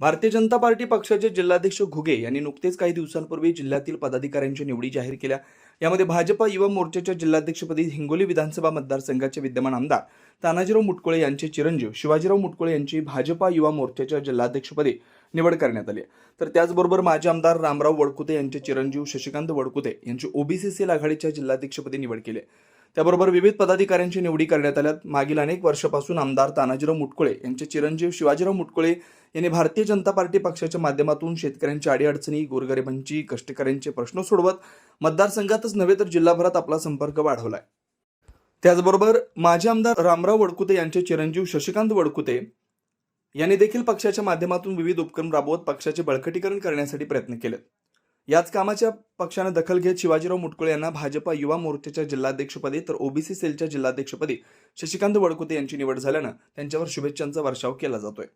Bharatiya Janata party पक्षाचे जिल्हाध्यक्ष घुगे यांनी नुकतेच काही दिवसांपूर्वी जिल्ह्यातील पदाधिकाऱ्यांची निवडी जाहीर केल्या यामध्ये भाजपा युवा मोर्चाच्या जिल्हाध्यक्षपदी हिंगोली विधानसभा मतदारसंघाचे विद्यमान आमदार तानाजीराव मुटकुळे यांचे चिरंजीव शिवाजीराव मुटकुळे यांची भाजपा युवा मोर्चाच्या जिल्हाध्यक्षपदी निवड करण्यात आली तर त्याचबरोबर माजी आमदार रामराव वडकुते यांचे चिरंजीव शशिकांत वडकुते यांची ओबीसीसी आघाडीच्या जिल्हाध्यक्षपदी निवड केली आहे. त्याबरोबर विविध पदाधिकाऱ्यांची निवडी करण्यात आल्यात. मागील अनेक वर्षापासून आमदार तानाजीराव मुटकुळे यांचे चिरंजीव शिवाजीराव मुटकुळे यांनी भारतीय जनता पार्टी पक्षाच्या माध्यमातून शेतकऱ्यांच्या अडीअडचणी गोरगरिबांची कष्टकऱ्यांचे प्रश्न सोडवत मतदारसंघातच नव्हे तर जिल्हाभरात आपला संपर्क वाढवलाय. त्याचबरोबर माजी आमदार रामराव वडकुते यांचे चिरंजीव शशिकांत वडकुते यांनी देखील पक्षाच्या माध्यमातून विविध उपक्रम राबवत पक्षाचे बळकटीकरण करण्यासाठी प्रयत्न केले याच कामाच्या पक्षानं दखल घेत शिवाजीराव मुटकुळे यांना भाजपा युवा मोर्चाच्या जिल्हाध्यक्षपदी तर ओबीसी सेलच्या जिल्हाध्यक्षपदी शशिकांत वडकुते यांची निवड झाल्यानं त्यांच्यावर शुभेच्छांचा वर्षाव केला जातोय.